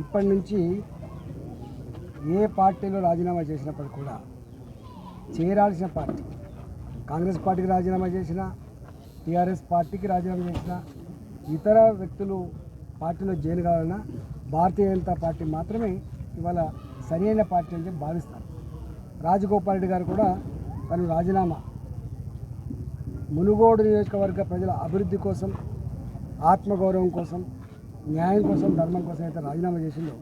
ఇప్పటి నుంచి ఏ పార్టీలో రాజీనామా చేసినప్పుడు కూడా చేరాల్సిన పార్టీ కాంగ్రెస్ పార్టీకి రాజీనామా చేసిన టీఆర్ఎస్ పార్టీకి రాజీనామా చేసిన ఇతర వ్యక్తులు పార్టీలో జాయిన్ కావాలన్నా భారతీయ జనతా పార్టీ మాత్రమే ఇవాళ సరైన పార్టీ అని చెప్పి భావిస్తారు. రాజగోపాల్ రెడ్డి గారు కూడా తను రాజీనామా. మునుగోడు నియోజకవర్గ ప్రజల అభివృద్ధి కోసం ఆత్మగౌరవం కోసం న్యాయం కోసం ధర్మం కోసం అయితే రాజీనామా చేసిందో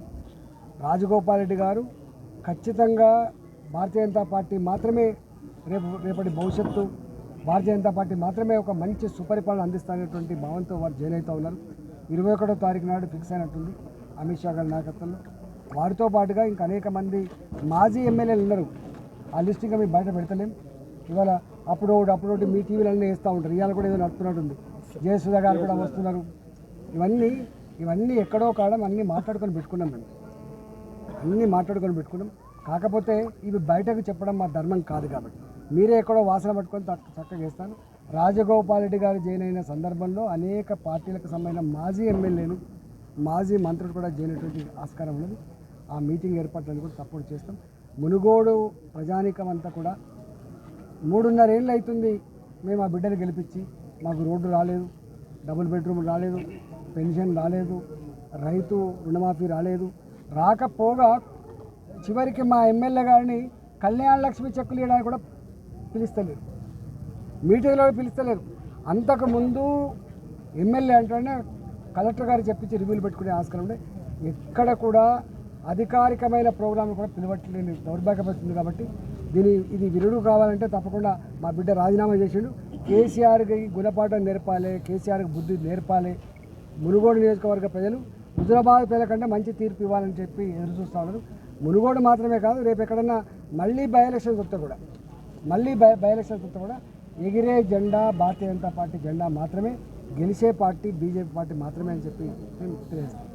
రాజగోపాల్ రెడ్డి గారు ఖచ్చితంగా భారతీయ జనతా పార్టీ మాత్రమే రేపు రేపటి భవిష్యత్తు భారతీయ జనతా పార్టీ మాత్రమే ఒక మంచి సుపరిపాలన అందిస్తానటువంటి భావంతో వారు జాయిన్ అవుతూ ఉన్నారు. ఇరవై ఒకటో తారీఖు నాడు ఫిక్స్ అయినట్టుంది అమిత్ షా గారి నాయకత్వంలో. వారితో పాటుగా ఇంకా అనేక మంది మాజీ ఎమ్మెల్యేలు ఉన్నారు. ఆ లిస్ట్ ఇంకా మేము బయట పెడతలేం. ఇవాళ అప్పుడు ఒకటి అప్పుడు ఒకటి మీ టీవీలన్నీ వేస్తూ ఉంటారు. ఇవాళ కూడా ఏదో నడుపుతున్నట్టుంది. జయసుధ గారు కూడా వస్తున్నారు. ఇవన్నీ ఇవన్నీ ఎక్కడో కాడం అన్నీ మాట్లాడుకొని పెట్టుకున్నాం మేము. అన్నీ మాట్లాడుకొని పెట్టుకున్నాం. కాకపోతే ఇవి బయటకు చెప్పడం మా ధర్మం కాదు కాబట్టి. మీరే ఎక్కడో వాసన పట్టుకొని చక్క- చక్కగా చేస్తాను రాజగోపాల్ రెడ్డి గారు జైన్ అయిన సందర్భంలో అనేక పార్టీలకు సంబంధించిన మాజీ ఎమ్మెల్యేలు మాజీ మంత్రులు కూడా జైనటువంటి అయినటువంటి ఆస్కారం ఉన్నది. ఆ మీటింగ్ ఏర్పాట్లను కూడా సపోర్ట్ చేస్తాం. మునుగోడు ప్రజానీకం అంతా కూడా మూడున్నర ఏళ్ళు అవుతుంది. మేము ఆ బిడ్డను గెలిపించి మాకు రోడ్డు రాలేదు డబుల్ బెడ్రూమ్ రాలేదు పెన్షన్ రాలేదు రైతు రుణమాఫీ రాలేదు. రాకపోగా చివరికి మా ఎమ్మెల్యే గారిని కళ్యాణ లక్ష్మి చెక్కులు ఇవ్వడానికి కూడా పిలుస్తలేరు మీటింగ్లో పిలుస్తలేరు అంతకు ముందు ఎమ్మెల్యే అంటేనే కలెక్టర్ గారు చెప్పించి రివ్యూలు పెట్టుకునే ఆస్కారం ఉండే. ఎక్కడ కూడా అధికారికమైన ప్రోగ్రాం కూడా పిలవట్లేని దౌర్భాగ్యపడుతుంది ఉంది కాబట్టి దీని ఇది విరుడు కావాలంటే తప్పకుండా మా బిడ్డ రాజీనామా చేసిండు. కేసీఆర్కి గుణపాఠం నేర్పాలి కేసీఆర్కి బుద్ధి నేర్పాలి మునుగోడు నియోజకవర్గ ప్రజలు హుజురాబాద్ ప్రజల కంటే మంచి తీర్పు ఇవ్వాలని చెప్పి ఎదురు చూస్తూ ఉన్నారు. మునుగోడు మాత్రమే కాదు రేపు ఎక్కడన్నా మళ్ళీ బై ఎలక్షన్స్ వస్తే కూడా మళ్ళీ బై బై ఎలక్షన్స్ వస్తే కూడా ఎగిరే జెండా భారతీయ జనతా పార్టీ జెండా మాత్రమే గెలిచే పార్టీ బీజేపీ పార్టీ మాత్రమే అని చెప్పి మేము తెలియజేస్తాం.